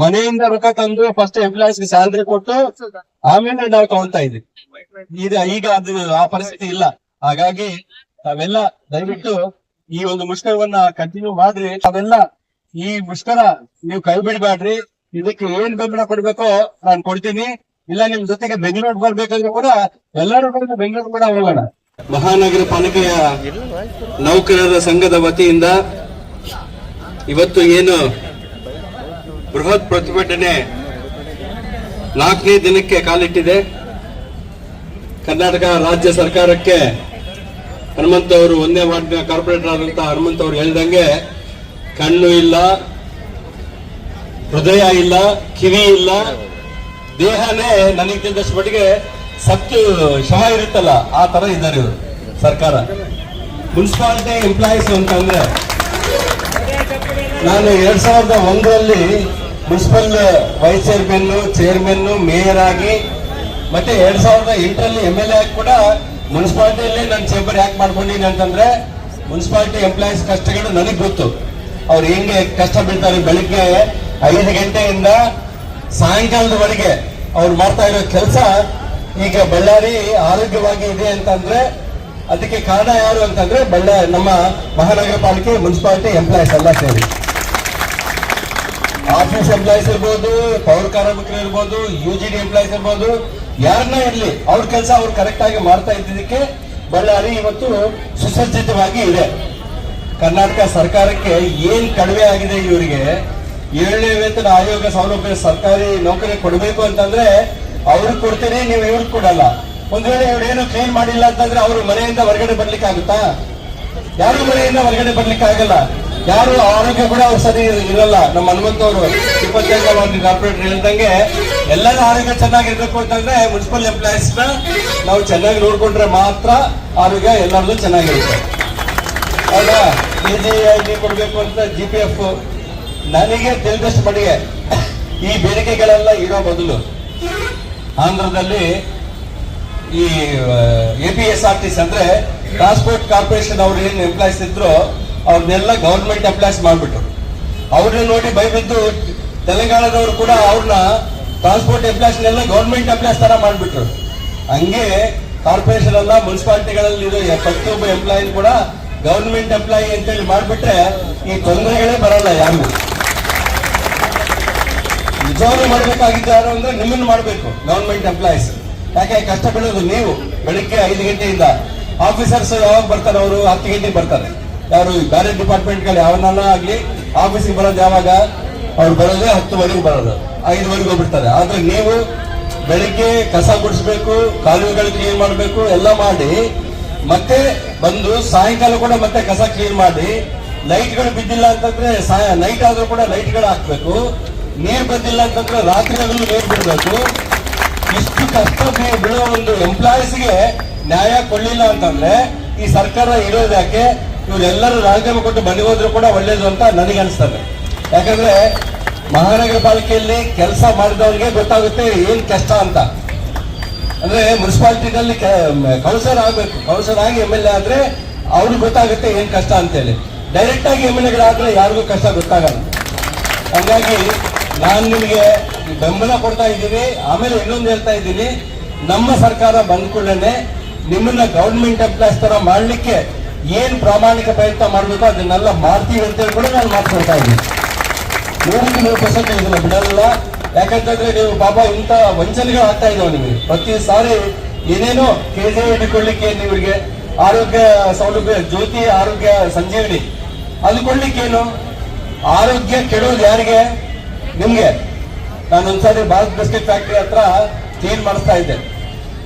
ಮನೆಯಿಂದ ರೊಕ್ಕ ತಂದು ಫಸ್ಟ್ ಎಂಪ್ಲಾಯೀಸ್ ಸ್ಯಾಲ್ರಿ ಕೊಟ್ಟು ಆಮೇಲೆ ನಾವು ತಗೊಳ್ತಾ ಇದ್ವಿ. ಈಗ ಈಗ ಅದು ಆ ಪರಿಸ್ಥಿತಿ ಇಲ್ಲ. ಹಾಗಾಗಿ ತಾವೆಲ್ಲ ದಯವಿಟ್ಟು ಈ ಒಂದು ಮುಷ್ಕರವನ್ನ ಕಂಟಿನ್ಯೂ ಮಾಡ್ರಿ. ತಾವೆಲ್ಲ ಈ ಮುಷ್ಕರ ನೀವು ಕೈ ಬಿಡ್ಬೇಡ್ರಿ. ಇದಕ್ಕೆ ಏನ್ ಬೆಂಬಲ ಕೊಡ್ಬೇಕೋ ನಾನು ಕೊಡ್ತೀನಿ. ಇಲ್ಲ ನಿಮ್ ಜೊತೆಗೆ ಬೆಂಗಳೂರು ಬರ್ಬೇಕಂದ್ರೆ ಕೂಡ ಎಲ್ಲರೂ ಕೂಡ ಬೆಂಗಳೂರು ಕೂಡ ಹೋಗೋಣ. ಮಹಾನಗರ ಪಾಲಿಕೆಯ ನೌಕರರ ಸಂಘದ ವತಿಯಿಂದ ಇವತ್ತು ಏನು ಬೃಹತ್ ಪ್ರತಿಭಟನೆ ನಾಲ್ಕನೇ ದಿನಕ್ಕೆ ಕಾಲಿಟ್ಟಿದೆ. ಕರ್ನಾಟಕ ರಾಜ್ಯ ಸರ್ಕಾರಕ್ಕೆ ಹನುಮಂತ ಅವರು ಒಂದೇ ವಾರ್ಡ್ನ ಕಾರ್ಪೊರೇಟರ್ ಆದಂತ ಹನುಮಂತ ಅವರು ಹೇಳ್ದಂಗೆ, ಕಣ್ಣು ಇಲ್ಲ, ಹೃದಯ ಇಲ್ಲ, ಕಿವಿ ಇಲ್ಲ, ದೇಹನೇ ನನಗೆ ತಿಳಿದಷ್ಟು ಮಟ್ಟಿಗೆ ಸತ್ತು, ಶವ ಇರುತ್ತಲ್ಲ, ಆ ತರ ಇದ್ದಾರೆ ಇವರು, ಸರ್ಕಾರ. ಮುನ್ಸಿಪಾಲಿಟಿ ಎಂಪ್ಲಾಯೀಸ್ ಅಂತಂದ್ರೆ ನಾನು ಎರಡ್ ಸಾವಿರದ ಒಂದರಲ್ಲಿ municipal vice chairman chairman mayor ಆಗಿ, ಮತ್ತೆ ಎರಡ್ ಸಾವಿರದ ಎಂಟರಲ್ಲಿ ಎಂ ಎಲ್ ಎ ಆಗಿ ಕೂಡ ಮುನ್ಸಿಪಾಲಿಟಿಯಲ್ಲಿ ನಾನು ಚೇಂಬರ್ ಯಾಕೆ ಮಾಡ್ಕೊಂಡಿನಿ ಅಂತಂದ್ರೆ, ಮುನ್ಸಿಪಾಲಿಟಿ ಎಂಪ್ಲಾಯೀಸ್ ಕಷ್ಟಗಳು ನನಗೆ ಗೊತ್ತು. ಅವ್ರು ಹೆಂಗೆ ಕಷ್ಟ ಬೀಳ್ತಾರೆ ಬೆಳಿಗ್ಗೆ ಐದು ಗಂಟೆಯಿಂದ ಸಾಯಂಕಾಲದವರೆಗೆ ಅವ್ರು ಮಾಡ್ತಾ ಇರೋ ಕೆಲಸ ಈಗ ಬಳ್ಳಾರಿ ಆರೋಗ್ಯವಾಗಿ ಇದೆ ಅಂತಂದ್ರೆ, ಅದಕ್ಕೆ ಕಾರಣ ಯಾರು ಅಂತಂದ್ರೆ ಬಳ್ಳಾರಿ ನಮ್ಮ ಮಹಾನಗರ ಪಾಲಿಕೆ ಮುನ್ಸಿಪಾಲಿಟಿ ಎಂಪ್ಲಾಯೀಸ್ ಎಲ್ಲ ಸೇರಿ. ಆಫೀಸ್ ಎಂಪ್ಲಾಯೀಸ್ ಇರ್ಬೋದು ಪೌರ ಕಾರ್ಮಿಕರು ಇರ್ಬೋದು ಯು ಜಿ ಡಿ ಎಂಪ್ಲಾಯೀಸ್ ಇರ್ಬೋದು, ಯಾರನ್ನ ಇರಲಿ, ಅವ್ರ ಕೆಲಸ ಅವ್ರು ಕರೆಕ್ಟ್ ಆಗಿ ಮಾಡ್ತಾ ಇದ್ದಿದ್ದಕ್ಕೆ ಬಳ್ಳಾರಿ ಇವತ್ತು ಸುಸಜ್ಜಿತವಾಗಿ ಇದೆ. ಕರ್ನಾಟಕ ಸರ್ಕಾರಕ್ಕೆ ಏನ್ ಕಡಿಮೆ ಆಗಿದೆ ಇವರಿಗೆ ಏಳನೇ ವೇತನ ಆಯೋಗ ಸೌಲಭ್ಯ ಸರ್ಕಾರಿ ನೌಕರಿ ಕೊಡಬೇಕು ಅಂತಂದ್ರೆ ಅವ್ರಿಗೆ ಕೊಡ್ತೀನಿ, ನೀವು ಇವ್ರಿಗೆ ಕೊಡಲ್ಲ. ಒಂದ್ ವೇಳೆ ಇವ್ರು ಏನು ಕ್ಲೀನ್ ಮಾಡಿಲ್ಲ ಅಂತಂದ್ರೆ ಅವ್ರು ಮನೆಯಿಂದ ಹೊರಗಡೆ ಬರ್ಲಿಕ್ಕೆ ಆಗುತ್ತಾ ಯಾರು ಮನೆಯಿಂದ ಹೊರಗಡೆ ಬರ್ಲಿಕ್ಕೆ ಆಗಲ್ಲ ಯಾರು ಆರೋಗ್ಯ ಕೂಡ ಅವ್ರು ಸರಿ ಇರಲ್ಲ. ನಮ್ಮ ಹನುಮಂತ ಅವರು ಇಪ್ಪತ್ತೆಂಟು ಒಂದು ಕಾರ್ಪೊರೇಟರ್ ಹೇಳ್ದಂಗೆ, ಎಲ್ಲರ ಆರೋಗ್ಯ ಚೆನ್ನಾಗಿರ್ಬೇಕು ಅಂತಂದ್ರೆ ಮುನ್ಸಿಪಲ್ ಎಂಪ್ಲಾಯೀಸ್ನ ನಾವು ಚೆನ್ನಾಗಿ ನೋಡ್ಕೊಂಡ್ರೆ ಮಾತ್ರ ಆರೋಗ್ಯ ಎಲ್ಲರದು ಚೆನ್ನಾಗಿರುತ್ತೆ. ಹೌದಾ? ಪಿ ಜಿ ಐ ಜಿ ಕೊಡ್ಬೇಕು ಅಂತ ಜಿ ಪಿ ಎಫ್ ನನಗೆ ತಿಳಿದಷ್ಟು ಮಟ್ಟಿಗೆ ಈ ಬೇಡಿಕೆಗಳೆಲ್ಲ ಇರೋ ಬದಲು. ಆಂಧ್ರದಲ್ಲಿ ಈ A P S R T C ಅಂದ್ರೆ ಟ್ರಾನ್ಸ್ಪೋರ್ಟ್ ಕಾರ್ಪೊರೇಷನ್ ಅವ್ರು ಏನು ಎಂಪ್ಲಾಯ್ಸ್ ಇದ್ರು ಅವ್ರನ್ನೆಲ್ಲ ಗೌರ್ಮೆಂಟ್ ಎಂಪ್ಲಾಯ್ಸ್ ಮಾಡ್ಬಿಟ್ರು. ಅವ್ರನ್ನ ನೋಡಿ ಭಯಬಿದ್ದು ತೆಲಂಗಾಣದವರು ಕೂಡ ಅವ್ರನ್ನ ಟ್ರಾನ್ಸ್ಪೋರ್ಟ್ ಎಂಪ್ಲಾಯ್ಸ್ನೆಲ್ಲ ಗೌರ್ಮೆಂಟ್ ಎಂಪ್ಲಾಯ್ಸ್ ತರ ಮಾಡ್ಬಿಟ್ರು. ಹಂಗೆ ಕಾರ್ಪೊರೇಷನ್ ಎಲ್ಲ ಮುನ್ಸಿಪಾಲಿಟಿಗಳಲ್ಲಿ ಇರೋ ಪ್ರತಿಯೊಬ್ಬ ಎಂಪ್ಲಾಯಿ ಕೂಡ ಗೌರ್ಮೆಂಟ್ ಎಂಪ್ಲಾಯಿ ಅಂತೇಳಿ ಮಾಡಿಬಿಟ್ರೆ ಈ ತೊಂದರೆಗಳೇ ಬರಲ್ಲ ಯಾರು ನಿಜವಾಗ್ಲೂ ಮಾಡ್ಬೇಕಾಗಿದ್ದು ಯಾರು ಅಂದ್ರೆ ನಿಮ್ಮನ್ನ ಮಾಡಬೇಕು ಗೌರ್ಮೆಂಟ್ ಎಂಪ್ಲಾಯೀಸ್ ಯಾಕೆ ಕಷ್ಟ ಬೀಳೋದು ನೀವು? ಬೆಳಿಗ್ಗೆ ಐದು ಗಂಟೆಯಿಂದ ಆಫೀಸರ್ಸ್ ಯಾವಾಗ ಬರ್ತಾರೆ ಅವರು? ಹತ್ತು ಗಂಟೆಗೆ ಬರ್ತಾರೆ. ಯಾರು ಬೇರೆ ಡಿಪಾರ್ಟ್ಮೆಂಟ್ಗಳು ಯಾವನ್ನ ಆಗ್ಲಿ ಆಫೀಸಿಗೆ ಬರೋದು ಯಾವಾಗ? ಅವ್ರು ಬರೋದೇ ಹತ್ತುವರೆಗೆ ಬರೋದು, ಐದುವರೆಗೆ ಹೋಗ್ಬಿಡ್ತಾರೆ. ಆದ್ರೆ ನೀವು ಬೆಳಿಗ್ಗೆ ಕಸ ಗುಡಿಸ್ಬೇಕು, ಕಾಲುವೆಗಳು ಕ್ಲೀನ್ ಮಾಡಬೇಕು, ಎಲ್ಲ ಮಾಡಿ, ಮತ್ತೆ ಬಂದು ಸಾಯಂಕಾಲ ಕೂಡ ಮತ್ತೆ ಕಸ ಕ್ಲೀನ್ ಮಾಡಿ, ಲೈಟ್ಗಳು ಬಿದ್ದಿಲ್ಲ ಅಂತಂದ್ರೆ ನೈಟ್ ಆದ್ರೂ ಕೂಡ ಲೈಟ್ಗಳು ಹಾಕ್ಬೇಕು. ನೀರು ಬಂದಿಲ್ಲ ಅಂತಂದ್ರೆ ರಾತ್ರಿ ನೀರು ಬಿಡಬೇಕು. ಇಷ್ಟು ಕಷ್ಟ ಬಿಡೋ ಒಂದು ಎಂಪ್ಲಾಯೀಸ್ಗೆ ನ್ಯಾಯ ಕೊಡ್ಲಿಲ್ಲ ಅಂತಂದ್ರೆ ಈ ಸರ್ಕಾರ ಇರೋದು ಯಾಕೆ? ಇವರೆಲ್ಲರೂ ರಾಜೀನಾಮೆ ಕೊಟ್ಟು ಬಳಿ ಹೋದ್ರು ಕೂಡ ಒಳ್ಳೇದು ಅಂತ ನನಗೆ ಅನಿಸ್ತದೆ. ಯಾಕಂದ್ರೆ ಮಹಾನಗರ ಪಾಲಿಕೆಯಲ್ಲಿ ಕೆಲಸ ಮಾಡಿದವರಿಗೆ ಗೊತ್ತಾಗುತ್ತೆ ಏನ್ ಕಷ್ಟ ಅಂತ. ಅಂದ್ರೆ ಮುನ್ಸಿಪಾಲಿಟಿನಲ್ಲಿ ಕೌನ್ಸಿಲರ್ ಆಗ್ಬೇಕು. ಕೌನ್ಸಿಲರ್ ಆಗಿ ಎಂ ಎಲ್ ಎ ಆದ್ರೆ ಅವ್ರಿಗೆ ಗೊತ್ತಾಗುತ್ತೆ ಏನ್ ಕಷ್ಟ ಅಂತೇಳಿ. ಡೈರೆಕ್ಟ್ ಆಗಿ ಎಂ ಎಲ್ ಎಗಳಾದ್ರೆ ಯಾರಿಗೂ ಕಷ್ಟ ಗೊತ್ತಾಗಲ್ಲ. ಹಾಗಾಗಿ ನಾನು ನಿಮಗೆ ಬೆಂಬಲ ಕೊಡ್ತಾ ಇದ್ದೀನಿ. ಆಮೇಲೆ ಇನ್ನೊಂದು ಹೇಳ್ತಾ ಇದ್ದೀನಿ. ನಮ್ಮ ಸರ್ಕಾರ ಬಂದ ಕೂಡಲೇ ನಿಮ್ಮನ್ನ ಗೌರ್ಮೆಂಟ್ ಎಂಪ್ಲಾಯ್ಸ್ ತರ ಮಾಡ್ಲಿಕ್ಕೆ ಏನ್ ಪ್ರಾಮಾಣಿಕ ಪ್ರಯತ್ನ ಮಾಡಬೇಕು ಅದನ್ನೆಲ್ಲ ಮಾಡ್ತೀವಿ ಅಂತೇಳಿ ಕೂಡ ನಾನು ಮಾತಾಡ್ತಾ ಇದ್ದೀನಿ. ನೂರಕ್ಕೆ ನೂರು ಪರ್ಸೆಂಟ್ ಇದನ್ನ ಬಿಡಲ್ಲ. ಯಾಕಂತಂದ್ರೆ ನೀವು ಪಾಪ ಇಂಥ ವಂಚನೆಗಳು ಆಗ್ತಾ ಇದ್ದಾವೆ ನಿಮಗೆ. ಪ್ರತಿ ಸಾರಿ ಏನೇನೋ ಕೆಜೆ ಹಿಡ್ಕೊಳ್ಳಿಕ್ಕೆ ನಿಮಗೆ? ಆರೋಗ್ಯ ಸೌಲಭ್ಯ, ಜ್ಯೋತಿ ಆರೋಗ್ಯ ಸಂಜೀವಿನಿ. ಅದು ಕೊಡ್ಲಿಕ್ಕೇನು ಆರೋಗ್ಯ ಕೆಡೋದು ಯಾರಿಗೆ? ನಿಮ್ಗೆ. ನಾನು ಒಂದ್ಸಾರಿ ಭಾರತ್ ಬಿಸ್ಕೆಟ್ ಫ್ಯಾಕ್ಟ್ರಿ ಹತ್ರ ಕ್ಲೀನ್ ಮಾಡಿಸ್ತಾ ಇದ್ದೆ.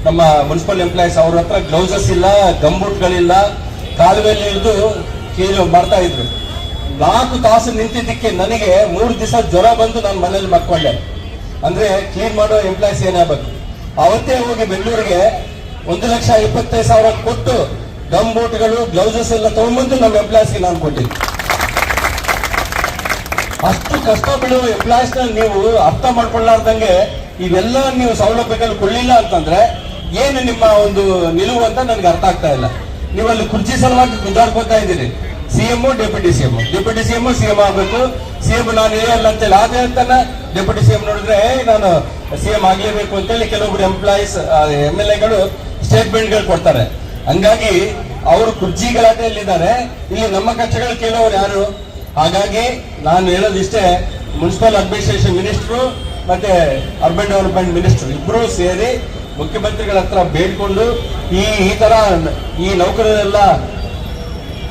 ನಮ್ಮ ಮುನ್ಸಿಪಲ್ ಎಂಪ್ಲಾಯೀಸ್ ಅವ್ರ ಹತ್ರ ಗ್ಲೌಸಸ್ ಇಲ್ಲ, ಗಂಬೂಟ್ಗಳಿಲ್ಲ. ಕಾಲುವೆಯಲ್ಲಿ ಇಳಿದು ಕೇಳಿ ಮಾಡ್ತಾ ಇದ್ರು. ನಾಲ್ಕು ತಾಸು ನಿಂತಿದ್ದಕ್ಕೆ ನನಗೆ ಮೂರು ದಿವಸ ಜ್ವರ ಬಂದು ನಾನು ಮನೇಲಿ ಮಕ್ಕೊಂಡೆ. ಅಂದ್ರೆ ಕ್ಲೀನ್ ಮಾಡೋ ಎಂಪ್ಲಾಯ್ಸ್ ಏನಾಗಬೇಕು? ಅವತ್ತೇ ಹೋಗಿ ಬೆಂಗಳೂರಿಗೆ ಒಂದು ಲಕ್ಷ ಇಪ್ಪತ್ತೈದು ಸಾವಿರ ಕೊಟ್ಟು ಗಮ್ ಬೂಟ್ಗಳು ಗ್ಲೌಸಸ್ ಎಲ್ಲ ತಗೊಂಡ್ಬಂದು ನಮ್ಮ ಎಂಪ್ಲಾಯ್ಸ್ಗೆ ನಾನು ಕೊಟ್ಟಿದ್ದೆ. ಅಷ್ಟು ಕಷ್ಟ ಬೀಳುವ ಎಂಪ್ಲಾಯ್ಸ್ನ ನೀವು ಅರ್ಥ ಮಾಡ್ಕೊಳ್ಳಾರ್ದಂಗೆ ಇವೆಲ್ಲ ನೀವು ಸೌಲಭ್ಯಗಳು ಕೊಡಲಿಲ್ಲ ಅಂತಂದ್ರೆ ಏನು ನಿಮ್ಮ ಒಂದು ನಿಲುವು ಅಂತ ನನಗೆ ಅರ್ಥ ಆಗ್ತಾ ಇಲ್ಲ. ನೀವು ಅಲ್ಲಿ ಕುರ್ಚಿ ಸಲುವಾಗಿ ಗುದ್ದಾಡ್ಕೋತಾ ಇದ್ದೀರಿ. CM deputy CM deputy CM CM ಆಗ್ಬೇಕು. ಸಿಎಂ ನಾನು ಏನಿಲ್ಲ ಅಂತೇಳಿ. ಆದ್ರೆ ಅಂತಾನೆ ಡೆಪ್ಯೂಟಿ ಸಿಎಂ ನೋಡಿದ್ರೆ "ಏ, ನಾನು ಸಿಎಂ ಆಗ್ಲೇಬೇಕು ಅಂತೇಳಿ ಕೆಲವೊಬ್ರು ಎಂಪ್ಲಾಯೀಸ್ ಎಂ ಎಲ್ ಎಗಳು ಸ್ಟೇಟ್ಮೆಂಟ್ಗಳು ಕೊಡ್ತಾರೆ. ಹಂಗಾಗಿ ಅವರು ಕುರ್ಚಿಗಳಾದ್ರೆ ಇಲ್ಲಿದ್ದಾರೆ. ಇಲ್ಲಿ ನಮ್ಮ ಕಚ್ಚಗಳು ಕೇಳೋರು ಯಾರು? ಹಾಗಾಗಿ ನಾನು ಹೇಳೋದಿಷ್ಟೇ ಮುನ್ಸಿಪಲ್ ಅಡ್ಮಿನಿಸ್ಟ್ರೇಷನ್ ಮಿನಿಸ್ಟ್ರು ಮತ್ತೆ ಅರ್ಬನ್ ಡೆವಲಪ್ಮೆಂಟ್ ಮಿನಿಸ್ಟ್ರು ಇಬ್ರು ಸೇರಿ ಮುಖ್ಯಮಂತ್ರಿಗಳ ಹತ್ರ ಬೇಡ್ಕೊಂಡು ಈ ಈ ತರ ಈ ನೌಕರರೆಲ್ಲ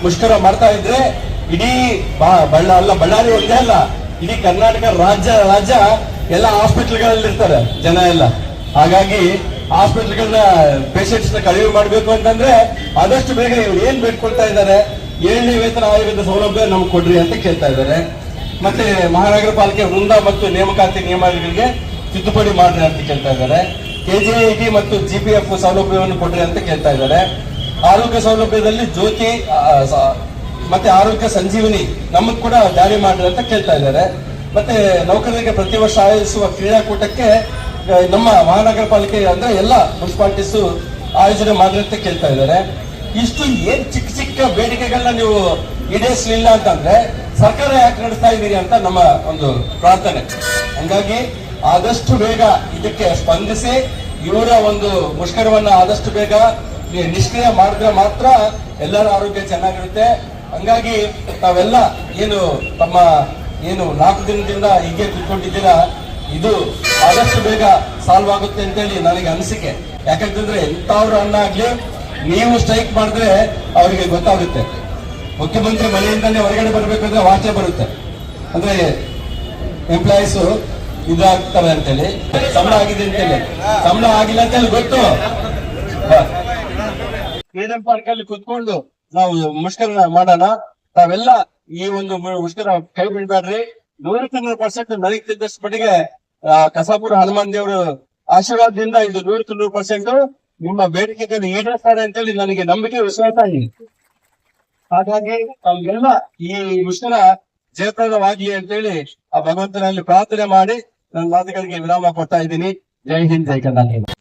ಮುಷ್ಕರ ಮಾಡ್ತಾ ಇದ್ರೆ ಇಡೀ ಬಳ್ಳ, ಅಲ್ಲ ಬಳ್ಳಾರಿ ಒಂದೇ ಅಲ್ಲ, ಇಡೀ ಕರ್ನಾಟಕ ರಾಜ್ಯ ರಾಜ್ಯ ಎಲ್ಲ ಹಾಸ್ಪಿಟಲ್ಗಳಲ್ಲಿ ಇರ್ತಾರೆ ಜನ ಎಲ್ಲ. ಹಾಗಾಗಿ ಹಾಸ್ಪಿಟಲ್ಗಳನ್ನ ಪೇಷಂಟ್ಸ್ನ ಕಡಿಮೆ ಮಾಡಬೇಕು ಅಂತಂದ್ರೆ ಆದಷ್ಟು ಬೇಗ ಇವ್ರು ಏನ್ ಬೇಡ್ಕೊಳ್ತಾ ಇದ್ದಾರೆ, ಏಳನೇ ವೇತನ ಆಯೋಗದ ಸೌಲಭ್ಯ ನಮ್ಗೆ ಕೊಡ್ರಿ ಅಂತ ಕೇಳ್ತಾ ಇದ್ದಾರೆ. ಮತ್ತೆ ಮಹಾನಗರ ಪಾಲಿಕೆ ವೃಂದ ಮತ್ತು ನೇಮಕಾತಿ ನಿಯಮಗಳಿಗೆ ತಿದ್ದುಪಡಿ ಮಾಡ್ರಿ ಅಂತ ಕೇಳ್ತಾ ಇದ್ದಾರೆ. ಕೆಜಿಐಟಿ ಮತ್ತು ಜಿಪಿಎಫ್ ಸೌಲಭ್ಯವನ್ನು ಕೊಡ್ರಿ ಅಂತ ಕೇಳ್ತಾ ಇದ್ದಾರೆ. ಆರೋಗ್ಯ ಸೌಲಭ್ಯದಲ್ಲಿ ಜ್ಯೋತಿ ಮತ್ತೆ ಆರೋಗ್ಯ ಸಂಜೀವಿನಿ ನಮಗ್ ಕೂಡ ಜಾರಿ ಮಾಡ್ರಿ ಅಂತ ಕೇಳ್ತಾ ಇದ್ದಾರೆ. ಮತ್ತೆ ನೌಕರರಿಗೆ ಪ್ರತಿ ವರ್ಷ ಆಯೋಜಿಸುವ ಕ್ರೀಡಾಕೂಟಕ್ಕೆ ನಮ್ಮ ಮಹಾನಗರ ಪಾಲಿಕೆ ಅಂದ್ರೆ ಎಲ್ಲ ಮುನ್ಸಿಪಾಲಿಟೀಸ್ ಆಯೋಜನೆ ಮಾಡ್ರಿ ಅಂತ ಕೇಳ್ತಾ ಇದ್ದಾರೆ. ಇಷ್ಟು ಏನ್ ಚಿಕ್ಕ ಚಿಕ್ಕ ಬೇಡಿಕೆಗಳನ್ನ ನೀವು ಈಡೇರಿಸಲಿಲ್ಲ ಅಂತಂದ್ರೆ ಸರ್ಕಾರ ಯಾಕೆ ನಡೆಸ್ತಾ ಇದ್ದೀರಿ ಅಂತ ನಮ್ಮ ಒಂದು ಪ್ರಾರ್ಥನೆ. ಹಂಗಾಗಿ ಆದಷ್ಟು ಬೇಗ ಇದಕ್ಕೆ ಸ್ಪಂದಿಸಿ, ಇವರ ಒಂದು ಮುಷ್ಕರವನ್ನ ಆದಷ್ಟು ಬೇಗ ನಿಷ್ಕ್ರಿಯ ಮಾಡಿದ್ರೆ ಮಾತ್ರ ಎಲ್ಲರ ಆರೋಗ್ಯ ಚೆನ್ನಾಗಿರುತ್ತೆ. ಹಂಗಾಗಿ ತಾವೆಲ್ಲ ಏನು ತಮ್ಮ ಏನು ನಾಲ್ಕು ದಿನದಿಂದ ಹೀಗೆ ತಿಳ್ಕೊಂಡಿದ್ದೀರಾ ಇದು ಆದಷ್ಟು ಬೇಗ ಸಾಲ್ವ್ ಆಗುತ್ತೆ ಅಂತೇಳಿ ನನಗೆ ಅನಿಸಿಕೆ. ಯಾಕಂತಂದ್ರೆ ಎಂತವ್ರ ಅನ್ನ ಆಗ್ಲಿ, ನೀವು ಸ್ಟ್ರೈಕ್ ಮಾಡಿದ್ರೆ ಅವರಿಗೆ ಗೊತ್ತಾಗುತ್ತೆ. ಮುಖ್ಯಮಂತ್ರಿ ಮನೆಯಿಂದಲೇ ಹೊರಗಡೆ ಬರಬೇಕಂದ್ರೆ ವಾಚೆ ಬರುತ್ತೆ. ಅಂದ್ರೆ ಎಂಪ್ಲಾಯೀಸ್ ಇದಾಗ್ತವೆ ಅಂತೇಳಿ. ಸಂಬಳ ಆಗಿದೆ ಅಂತೇಳಿ. ಸಂಬಳ ಆಗಿಲ್ಲ ಅಂತ ಹೇಳಿ ಗೊತ್ತು. ಫ್ರೀಡಂ ಪಾರ್ಕ್ ಅಲ್ಲಿ ಕುತ್ಕೊಂಡು ನಾವು ಮುಷ್ಕರ ಮಾಡೋಣ. ತಾವೆಲ್ಲ ಈ ಒಂದು ಮುಷ್ಕರ ಕೈ ಬಿಡ್ಬೇಡ್ರಿ. ನೂರು ಪರ್ಸೆಂಟ್ ನನಗೆ ತಿದ್ದಷ್ಟು ಮಟ್ಟಿಗೆ ಕಸಾಪುರ ಹನುಮಾನ್ ದೇವರು ಆಶೀರ್ವಾದದಿಂದ ಇದು ನೂರು ಪರ್ಸೆಂಟ್ ನಿಮ್ಮ ಬೇಡಿಕೆಗಳು ಈಡೇರಿಸ್ತಾರೆ ಅಂತೇಳಿ ನನಗೆ ನಂಬಿಕೆ ವಿಶ್ವಾಸ ಆಗಿದೆ ಹಾಗಾಗಿ ತಾವೆಲ್ಲ ಈ ಮುಷ್ಕರ ಜಯಪ್ರದವಾಗ್ಲಿ ಅಂತೇಳಿ ಆ ಭಗವಂತನಲ್ಲಿ ಪ್ರಾರ್ಥನೆ ಮಾಡಿ ನನ್ನ ಮಾತುಗಳಿಗೆ ವಿರಾಮ ಕೊಡ್ತಾ ಇದ್ದೀನಿ. ಜೈ ಹಿಂದ್, ಜೈ ಕರ್ನಾಟಕ.